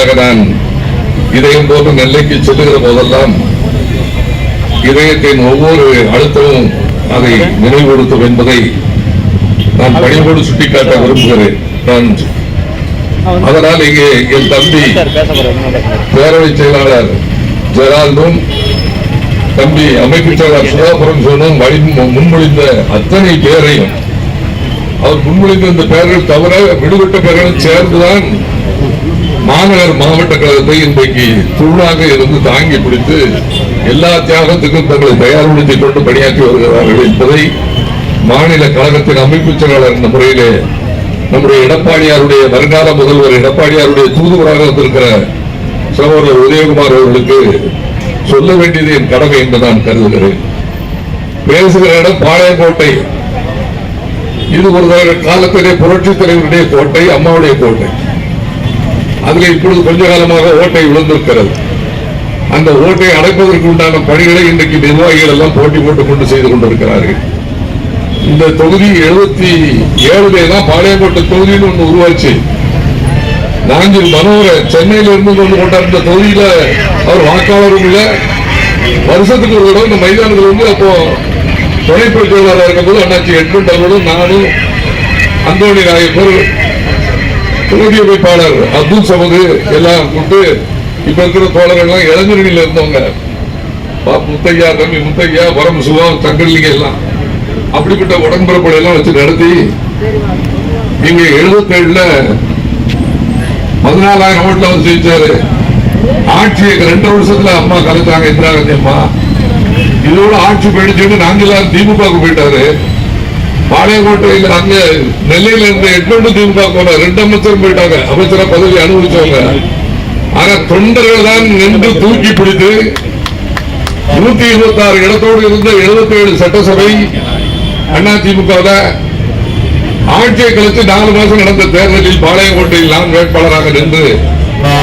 வழியாக நான் இதயம் போன்ற நெல்லைக்கு செல்லுகிற போதெல்லாம் இதயத்தின் ஒவ்வொரு அழுத்தமும் அதை நினைவுறுத்தும் என்பதை நான் பணிவோடு சுட்டிக்காட்ட விரும்புகிறேன். நான் அதனால் இங்கே என் தம்பி பேரவை செயலாளர் ஜெரால்டும் தம்பி அமைப்பு செயலாளர் சுதாபுரம் சொன்னும் முன்மொழிந்த அத்தனை பேரையும் அவர் முன்மொழிந்த இந்த பெயர்கள் தவிர விடுபட்ட பெயர்களும் சேர்ந்துதான் மாநகர் மாவட்ட கழகத்தை இன்றைக்கு தூணாக இருந்து தாங்கி பிடித்து எல்லா தியாகத்துக்கும் தங்களை தயார்படுத்திக் கொண்டு பணியாற்றி வருகிறார்கள் என்பதை மாநில கழகத்தின் அமைப்பு செயலாளர் என்ற முறையிலே நம்முடைய எடப்பாடியாருடைய வருங்கால முதல்வர் எடப்பாடியாருடைய தூதுவராக இருந்திருக்கிற சகோதரர் உதயகுமார் அவர்களுக்கு சொல்ல வேண்டியது என் கடமை என்று நான் கருதுகிறேன். பேசுகிற இடம் பாளையங்கோட்டை. இது ஒரு தடவை காலத்திலே புரட்சி தலைவருடைய கோட்டை அம்மாவுடைய கோட்டை. அதில் இப்பொழுது கொஞ்ச காலமாக ஓட்டை விழுந்திருக்கிறது. அந்த ஓட்டை அடைப்பதற்கு உண்டான பணிகளை இன்றைக்கு நிர்வாகிகள் எல்லாம் போட்டி போட்டுக் கொண்டு செய்து கொண்டிருக்கிறார்கள். இந்த தொகுதி எழுபத்தி ஏழுலே தான் பாளையங்கோட்டை தொகுதின்னு ஒன்று உருவாச்சு. நாஞ்சில் மனோகர் சென்னையில இருந்து கொண்டு போட்டார். இந்த தொகுதியில அவர் வாக்காளரும் இல்லை. வருஷத்துக்கு ஒரு தடவை இந்த மைதானத்தில் வந்து அப்போ துணை பொதுச்செயலாளர் இருக்கும்போது அண்ணாச்சி எட்மண்ட் அவர்களும் நானும் அந்தோணி நாயக்கர் தொகுதி அமைப்பாளர் அப்துல் சமது எல்லாம் கூட்டு இப்ப இருக்கிற தோழர்கள் எல்லாம் இளைஞர்களில் இருந்தவங்க முத்தையா தம்பி முத்தையா வரம் சுகம் தங்கல்லிங்க எல்லாம். அப்படிப்பட்ட உடன்பிறப்படை எல்லாம் வச்சு நடத்தி நீங்க எழுபத்தி ஏழுல பதினாலாயிரம் ஓட்டுல வந்து ஜெயிச்சாரு. ஆட்சி ரெண்டு வருஷத்துல அம்மா கலைச்சாங்க இந்திரா காந்தி அம்மா. இதோட ஆட்சி போயிடுச்சுன்னு நாங்கெல்லாம் திமுக போயிட்டாரு. பாளையங்கோட்டையில் அங்க நெல்லையில இருந்து எட்நூறு திமுக போன ரெண்டு அமைச்சரும் போயிட்டாங்க. அமைச்சரா பதவி அனுபவிச்சவங்க. ஆனா தொண்டர்கள் தான் நின்று தூக்கி பிடித்து நூத்தி இருபத்தி ஆறு இடத்தோடு இருந்த எழுபத்தி ஏழு சட்டசபை அண்ணா திமுக ஆட்சியை கழித்து நாலு மாசம் நடந்த தேர்தலில் பாளையங்கோட்டையில் நான் வேட்பாளராக நின்று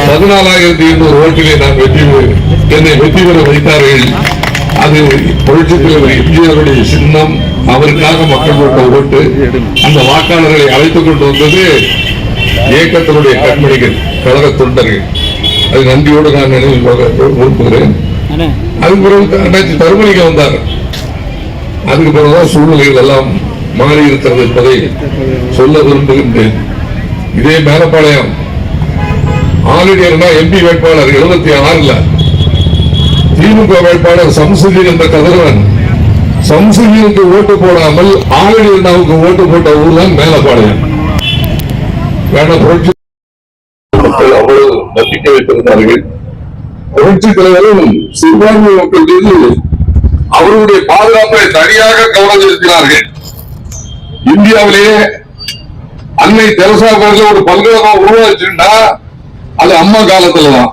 பதினாலாயிரத்தி எண்ணூறு ஓட்டிலே நான் வெற்றி என்னை வெற்றி பெற வைத்தார்கள். அது புரட்சி தலைவர் எம்ஜிஆருடைய சின்னம். அவருக்காக மக்கள் போட்ட ஓட்டு அந்த வாக்காளர்களை அழைத்துக் கொண்டு வந்தது இயக்கத்தினுடைய கண்மணிகள் கழக தொண்டர்கள். அது நன்றியோடு நான் கொள்ள விரும்புகிறேன் அதுக்கு பிறகு அண்ணாச்சி தருமலிங்க வந்தார். அதுக்கு பிறகுதான் சூழ்நிலைகள் எல்லாம் மாறி இருக்கிறது என்பதை சொல்ல விரும்புகின்றேன். இதே மேலப்பாளையம். ஆளுநர்னா எம்பி வேட்பாளர் எழுபத்தி ஆறுல. திமுக வேட்பாளர் சம்சுதீன் என்ற கதிரவன் சம்சுதீனுக்கு ஓட்டு போடாமல் ஆளுநர்னாவுக்கு ஓட்டு போட்ட ஊர் தான் மேலப்பாளையம். வேணா புரட்சி மக்கள் அவ்வளவு நம்பிக்கை வைத்திருந்தார்கள். புரட்சி தலைவரும் சிறுபான்மை மக்கள் மீது அவருடைய பாதுகாப்பை தனியாக கவனம் செலுத்தினார்கள். இந்தியாவிலேயே அன்னை தெரசா பேர்ல ஒரு பல்கலைக்கழகம் உருவாச்சுன்னா அது அம்மா காலத்துல தான்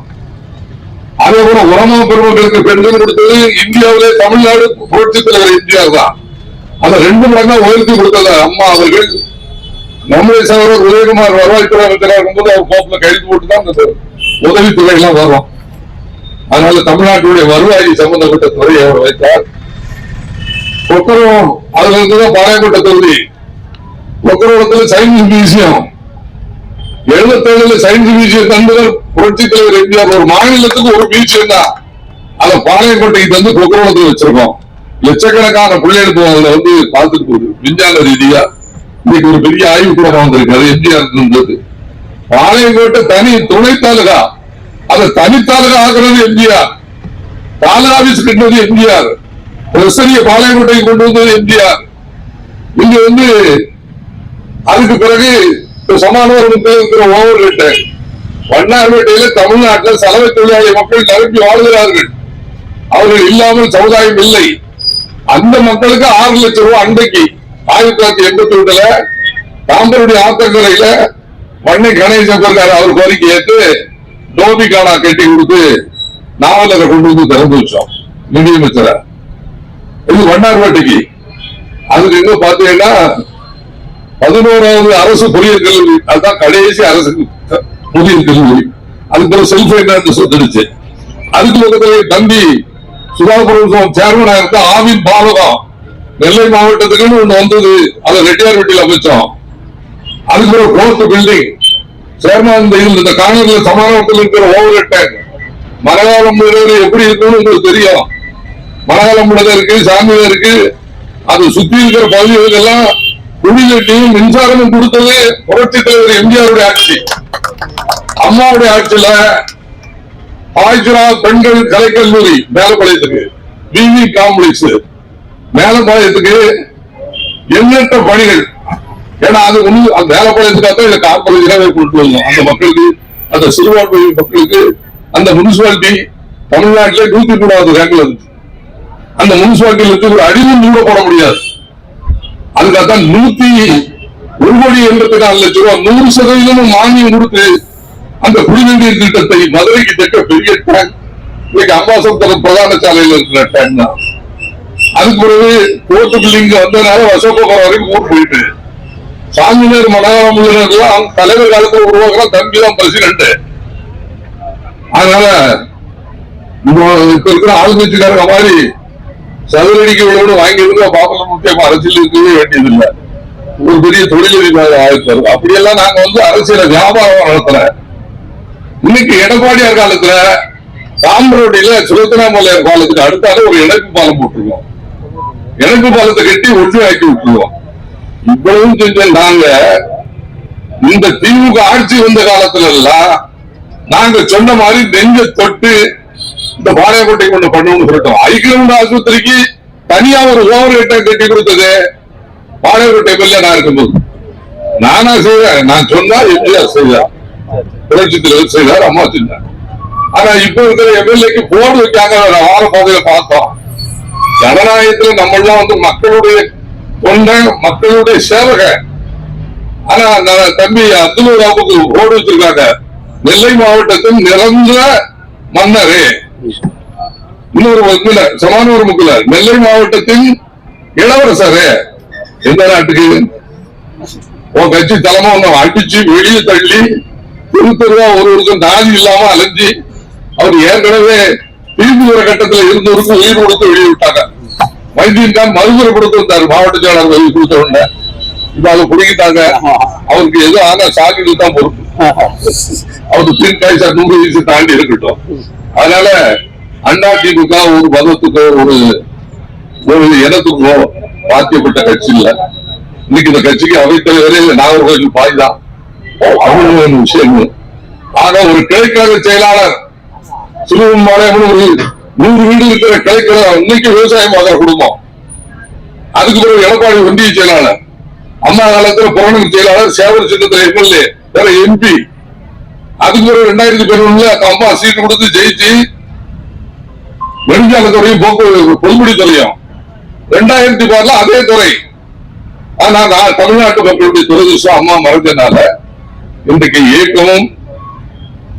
அதே போல உரமா பெருமக்களுக்கு பெண்கள் கொடுத்தது இந்தியாவிலே தமிழ்நாடு புரட்சி தலைவர் எம்ஜிஆர் தான். அதை ரெண்டு மடங்கா உயர்த்தி கொடுத்தது அம்மா அவர்கள். நம்முடைய சகோதரர் உதயகுமார் வருவாய்த்துறை அமைச்சராக இருக்கும்போது அவர் கோப்பில் கைது போட்டு தான் அந்த உதவித்துறை எல்லாம் வரும். அதனால தமிழ்நாட்டுடைய வருவாய் சம்பந்தப்பட்ட துறையை அவர் வைத்தார். கொக்கரம் அதுல இருந்துதான் பாளையங்கோட்டை தொகுதி. கொக்கரோடத்துல சயின்ஸ் மியூசியம். எழுபத்தேழுல சயின்ஸ் மியூசியம் தந்தவர் புரட்சி தலைவர் எம்ஜிஆர் ஒரு மாநிலத்துக்கு ஒரு பீச் இருந்தா அதை பாளையங்கோட்டைக்கு தந்து கொக்கரோடத்துல வச்சிருக்கோம். லட்சக்கணக்கான பிள்ளைகளுக்கு அதுல வந்து பார்த்துட்டு போகுது விஞ்ஞான ரீதியா இன்னைக்கு ஒரு பெரிய ஆய்வு கூட வந்திருக்கு. அது எம்ஜிஆர் இருந்தது பாளையங்கோட்டை தனி துணை தாலுகா. அதை தனி தாலுகா ஆக்குறது எம்ஜிஆர். தாலுகா ஆபீஸ் கட்டினது எம்ஜிஆர். பிரசரிய பாளையங்கோட்டைக்கு கொண்டு வந்தது எம்ஜிஆர். இங்க வந்து அதுக்கு பிறகு இப்ப இருக்கிற ஓவர் ரேட்டு வண்ணார்பேட்டையில தமிழ்நாட்டில் சலவை தொழிலாளி மக்கள் நிரம்பி வாழ்கிறார்கள். அவர்கள் இல்லாமல் சமுதாயம் இல்லை. அந்த மக்களுக்கு ஆறு லட்சம் ரூபாய் அன்றைக்கு ஆயிரத்தி தொள்ளாயிரத்தி எண்பத்தி ஒன்றுல தாம்பருடைய ஆத்தங்கரையில மண்ணை கணேசன் இருக்காரு அவர் கோரிக்கை ஏற்று டோபி காடா கட்டி கொடுத்து நாவல் அதை கொண்டு வந்து திறந்து வச்சோம். நிதியமைச்சரை இது வண்ணார்பேட்டைக்கு. அதுக்கு எங்க பாத்தீங்கன்னா பதினோராவது அரசு பொறியியல் கல்லூரி. அதுதான் கடைசி அரசு புதிய கல்லூரி அதுக்கு பிறகு செல்ஃப் என்ன சொத்துடுச்சு அதுக்கு பக்கத்துல தம்பி சுகாபுரம் சேர்மனா இருந்த ஆவின் பாவகம் நெல்லை மாவட்டத்துக்குன்னு ஒண்ணு வந்தது. அதை ரெட்டியார்பட்டியில் அமைச்சோம். அதுக்கு ஒரு கோர்ட் பில்டிங் சேர்மான் இந்த காங்கிரஸ் இந்த சமாதானத்தில் இருக்கிற ஓவர் டேங்க் மலையாளம் எப்படி இருக்குன்னு உங்களுக்கு தெரியும். மலையாளம் முழுவதும் இருக்கு சாமியில இருக்கு. அது சுத்தி இருக்கிற பகுதிகள் எல்லாம் குடிநீட்டையும் மின்சாரமும் கொடுத்தது புரட்சி தலைவர் எம்ஜிஆருடைய ஆட்சி. அம்மாவுடைய ஆட்சியில ஆயிரா பெண்கள் கலைக்கல்லூரி மேலப்பாளையத்துக்கு பிவி காம்ப்ளெக்ஸ் மேலப்பாளையத்துக்கு எண்ணற்ற பணிகள். ஏன்னா அது ஒண்ணு அந்த மேலப்பாளையத்துக்காக இந்த கொண்டு வந்தோம். அந்த மக்களுக்கு அந்த சிறுபான்மை மக்களுக்கு அந்த முனிசிபாலிட்டி தமிழ்நாட்டிலே நூத்தி மூணாவது ரேங்க்ல இருக்கு அந்த முனிசிபாலிட்டியில் இருந்து ஒரு அடிவும் கூட போட முடியாது. அதுக்காகத்தான் நூத்தி ஒரு கோடி எண்பத்தி நாலு லட்சம் ரூபாய் நூறு சதவீதமும் மானியம் கொடுத்து அந்த குடிநீர் திட்டத்தை மதுரைக்கு தக்க பெரிய டேங்க் இன்னைக்கு அம்பாசமுத்திரம் பிரதான சாலையில் இருக்கிற டேங்க் தான். அதுக்கு பிறகு கோர்ட்டு பில்டிங் வந்ததுனால அசோகபுரம் வரைக்கும் ஊர் போயிட்டு. சாமியார் மனோரம் எல்லாம் தலைவர் காலத்துல உருவாக்குற தம்பி தான் பிரசிடண்ட் அதனால இப்போ இப்ப இருக்கிற ஆளுங்கட்சிக்காரங்க மாதிரி சதுரடிக்கு விட வாங்கி இருந்தா பாப்பல முக்கியமா அரசியல் இருக்கவே வேண்டியதில்லை. ஒரு பெரிய தொழிலதிபர் ஆயிருக்காரு அப்படியெல்லாம் நாங்க வந்து அரசியல வியாபாரம் நடத்துறேன் இன்னைக்கு எடப்பாடியார் காலத்துல தாம்பரோடியில சுரத்தனாமலையார் பாலத்துக்கு அடுத்தால ஒரு இணைப்பு பாலம் போட்டுருவோம் இணைப்பு பாலத்தை கட்டி ஒன்று ஆக்கி விட்டுருவோம் இவ்வளவும் செஞ்ச நாங்க இந்த திமுக ஆட்சி வந்த காலத்துல எல்லாம் நாங்க சொன்ன மாதிரி நெஞ்ச தொட்டு இந்த பாளையக்கோட்டை கொண்டு பண்ணணும்னு சொல்லிட்டோம். ஐக்கியமுண்ட ஆஸ்பத்திரிக்கு தனியா ஒரு ஓவர் ஹெட்டை கட்டி கொடுத்தது பாளையக்கோட்டை எம்எல்ஏ நான் இருக்கும்போது. நானா செய்வேன். நான் சொன்னா எம்ஜிஆர் செய்வேன் புரட்சி தலைவர் செய்தார் அம்மா செஞ்சார் ஆனா இப்ப இருக்கிற எம்எல்ஏக்கு போர்டு வைக்காங்க வார பாதையில பார்த்தோம். ஜனநாயகத்துல நம்ம எல்லாம் வந்து மக்களுடைய தொண்டை மக்களுடைய சேவகன் ஆனா தம்பி அப்துல் ராவுக்கு போர்டு வச்சிருக்காங்க. நெல்லை மாவட்டத்தில் நிரந்தர மன்னரே. இன்னொரு முக்கில சமான ஒரு முக்கில நெல்லை மாவட்டத்தின் இளவரசரே. எந்த நாட்டுக்கு உன் கட்சி தலைமை ஒண்ணு அடிச்சு வெளியே தள்ளி தெரு ஒரு ஒருவருக்கும் நாதி இல்லாம அலைஞ்சு அவர் ஏற்கனவே திருப்பி ஒரு கட்டத்துல இருந்தவருக்கு உயிர் கொடுத்து வெளியிட்டாங்க. வைத்தியன் கான் மறுமுறை கொடுத்து வந்தாரு மாவட்ட செயலாளர் வெளியே கொடுத்த உடனே. இப்ப அதை குடிக்கிட்டாங்க அவருக்கு எது ஆனா சாக்கிட்டு தான் பொறுப்பு. அவருக்கு தீர்க்காய் சார் நூறு வயசு தாண்டி இருக்கட்டும். அதனால அண்ணா திமுக ஒரு மதத்துக்கோ ஒரு ஒரு இனத்துக்கோ பாத்தியப்பட்ட கட்சி இல்லை. இன்னைக்கு இந்த கட்சிக்கு அவைத்தலைவரே நாகர்கோவில் பாய் தான். அவ்வளவு ஒரு விஷயம் ஆக ஒரு கிளைக்கழக செயலாளர் சிறுவன்பாளையம் ஒரு நூறு வீடு இருக்கிற கிளைக்கழக இன்னைக்கு விவசாயம் பார்க்கிற குடும்பம். அதுக்கு பிறகு எடப்பாடி ஒன்றிய செயலாளர் அம்மா காலத்துல புறநகர் செயலாளர் சேவர் சின்னத்துல எம்எல்ஏ வேற எம்பி. அதுக்கு பிறகு ரெண்டாயிரத்தி பதினொன்னுல அம்மா சீட்டு கொடுத்து ஜெயிச்சு நெடுஞ்சாலைத்துறையும் போக்குவரத்து பொதுமுடி துறையும். ரெண்டாயிரத்தி பதில அதே துறை. ஆனா நான் தமிழ்நாட்டு மக்களுடைய துரதிருஷ்டம் அம்மா மறைஞ்சனால இன்றைக்கு இயக்கமும்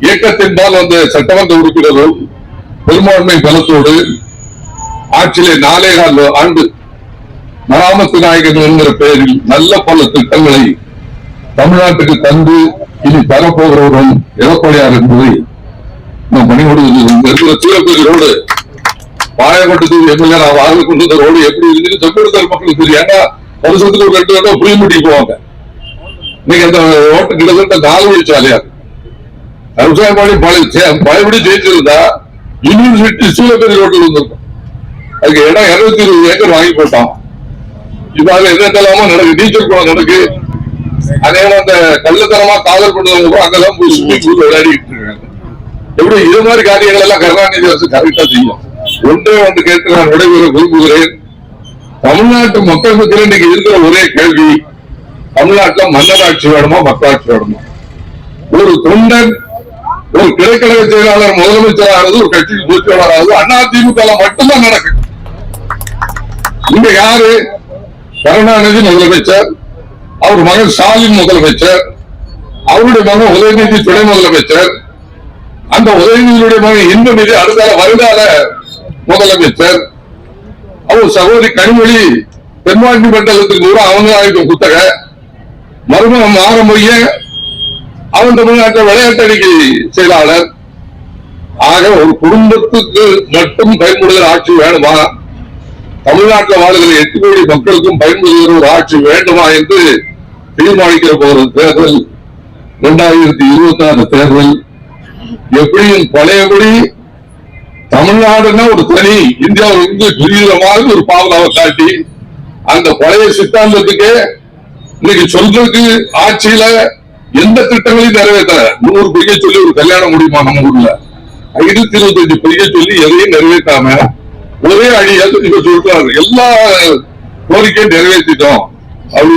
இயக்கத்தின்பால் வந்த சட்டமன்ற உறுப்பினரும் பெரும்பான்மை பலத்தோடு ஆட்சியிலே நாலே கால் ஆண்டு மராமத்து நாயகன் என்கிற பெயரில் நல்ல பல திட்டங்களை தமிழ்நாட்டுக்கு தந்து இனி தரப்போகிறவரும் எடப்பாடியார் என்பதை நம் பணிபுரிவது இங்க இருக்கிற ரோடு எம்எல்ஏ நான் வாழ்ந்து கொண்டு ரோடு எப்படி இருந்து செம்பெடுத்தல் மக்களுக்கு தெரியும். ஏன்னா வருஷத்துக்கு ஒரு ரெண்டு வருடம் போவாங்க. நீங்க அந்த ஓட்டு கிட்டத்தட்ட நாலு வழி சாலையா இருக்கு. பழைய பழையபடி ஜெயிச்சிருந்தா யூனிவர்சிட்டி சூழப்பேரி ரோட்டில் வந்திருக்கும். அதுக்கு இடம் இருநூத்தி இருபது ஏக்கர் வாங்கி போட்டான். இப்ப என்னென்னலாமோ நடக்கு நீச்சல் குளம் நடக்கு. அதே அந்த கள்ளத்தனமா காதல் பண்ணவங்க அங்கெல்லாம் போய் ஸ்விம்மிங் பூல் விளையாடிட்டு இருக்காங்க. எப்படி இது மாதிரி காரியங்கள் எல்லாம் கருணாநிதி அரசு கரெக்டா செய்யும்? ஒன்றே வந்து கேட்டு நான் விடைபெற விரும்புகிறேன். தமிழ்நாட்டு மக்கள் மத்தியில் இன்னைக்கு இருக்கிற ஒரே கேள்வி தமிழ்நாட்டுல மன்னராட்சி வேணுமா மக்களாட்சி வேணுமா ஒரு தொண்டன் ஒரு கிளைக்கழக செயலாளர் முதலமைச்சர் ஆனது ஒரு கட்சிக்கு பொதுச்செயலாளர் ஆகுது அண்ணா திமுக மட்டும்தான் நடக்கும் இங்க யாரு? கருணாநிதி முதலமைச்சர் அவர் மகன் ஸ்டாலின் முதலமைச்சர் அவருடைய மகன் உதயநிதி துணை முதலமைச்சர் அந்த உதயநிதியுடைய மகன் இன்பநிதி அடுத்த வருங்கால முதலமைச்சர் அவர் சகோதரி கனிமொழி தென்மாண்டி மண்டலத்துக்கு கூட அவங்க ஆயுதம் குத்தக. மருமகன் மாறமொய்ய அவன் தமிழ்நாட்டில் விளையாட்டு செயலாளர். ஆக ஒரு குடும்பத்துக்கு மட்டும் பயன்படுகிற ஆட்சி வேணுமா? தமிழ்நாட்டில் வாழ்கிற எட்டு கோடி மக்களுக்கும் பயன்படுகிற ஒரு ஆட்சி வேண்டுமா என்று தீர்மானிக்கிற போகிற தேர்தல் இரண்டாயிரத்தி இருபத்தி ஆறு தேர்தல். எப்படியும் பழையபடி தமிழ்நாடுன்னா ஒரு தனி இந்தியாவிலிருந்து பிரிகிற மாதிரி ஒரு பாவனாவை காட்டி அந்த பழைய சித்தாந்தத்துக்கே இன்னைக்கு சொல்றதுக்கு ஆட்சியில எந்த திட்டங்களையும் நிறைவேற்ற நூறு பொய்ய சொல்லி ஒரு கல்யாணம் முடியுமா நம்ம ஊர்ல? ஐநூத்தி இருபத்தஞ்சு பொய்ய சொல்லி எதையும் நிறைவேற்றாம ஒரே அடியா இப்ப சொல்றாரு. எல்லா கோரிக்கையும் நிறைவேற்றிட்டோம். அப்படி